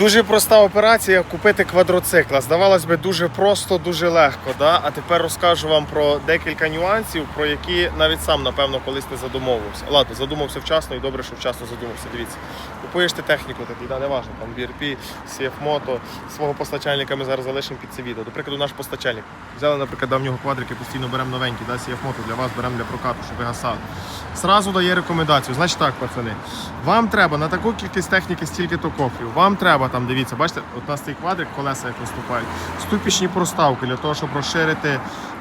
Дуже проста операція купити квадроцикла. Здавалось би, дуже просто, дуже легко. Да? А тепер розкажу вам про декілька нюансів, про які навіть сам, напевно, колись не задумовувався. Ладно, задумався вчасно і добре, що вчасно задумався. Дивіться, купуєш ти техніку таку, да, неважно, там BRP, CF свого постачальника ми зараз залишимо під це відео. До прикладу, наш постачальник. Взяли, наприклад, давнього квадрики, постійно беремо новенькі, да, CF для вас беремо для прокату, щоб ви гасали. Сразу дає рекомендацію. Значить так, пацани, вам треба на таку кількість техніки стільки-то кофрів. Вам треба там, дивіться, бачите, от у нас цей квадрик, колеса як виступають, ступічні проставки для того, щоб розширити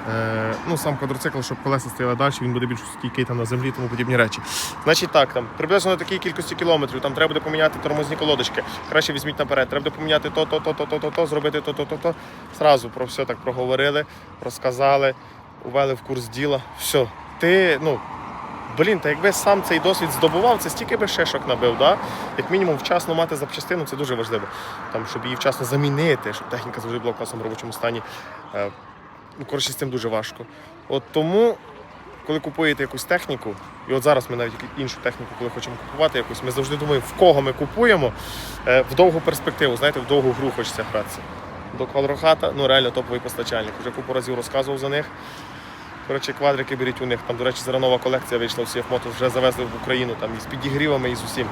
е, ну, сам квадроцикл, щоб колеса стояли далі, він буде більш стійкий там на землі, тому подібні речі. Значить так, там приблизно на такій кількості кілометрів, там треба буде поміняти тормозні колодочки. Краще візьміть наперед. Треба буде поміняти то, то, то, то, то, то, то, зробити то, то, то, то. Сразу про все так проговорили, розказали, увели в курс діла. Все, ти, ну. Блін, та якби сам цей досвід здобував, це стільки би шишок набив, да? як мінімум вчасно мати запчастину, це дуже важливо. Там, щоб її вчасно замінити, щоб техніка завжди була в класному робочому стані. Е, Ну, коротше, з цим дуже важко. От тому, коли купуєте якусь техніку, і от зараз ми навіть іншу техніку, коли хочемо купувати якусь, ми завжди думаємо, в кого ми купуємо е, в довгу перспективу, знаєте, в довгу гру хочеться гратися. До квадрохата, ну реально топовий постачальник. Вже купу разів розказував за них. Коротше, квадрики беріть у них. Там, до речі, зараз нова колекція вийшла в CF вже завезли в Україну там і з підігрівами, і з усім.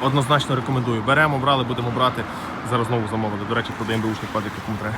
Однозначно рекомендую. Беремо, брали, будемо брати. Зараз знову замовили. До речі, продаємо бушні квадрики, кому треба.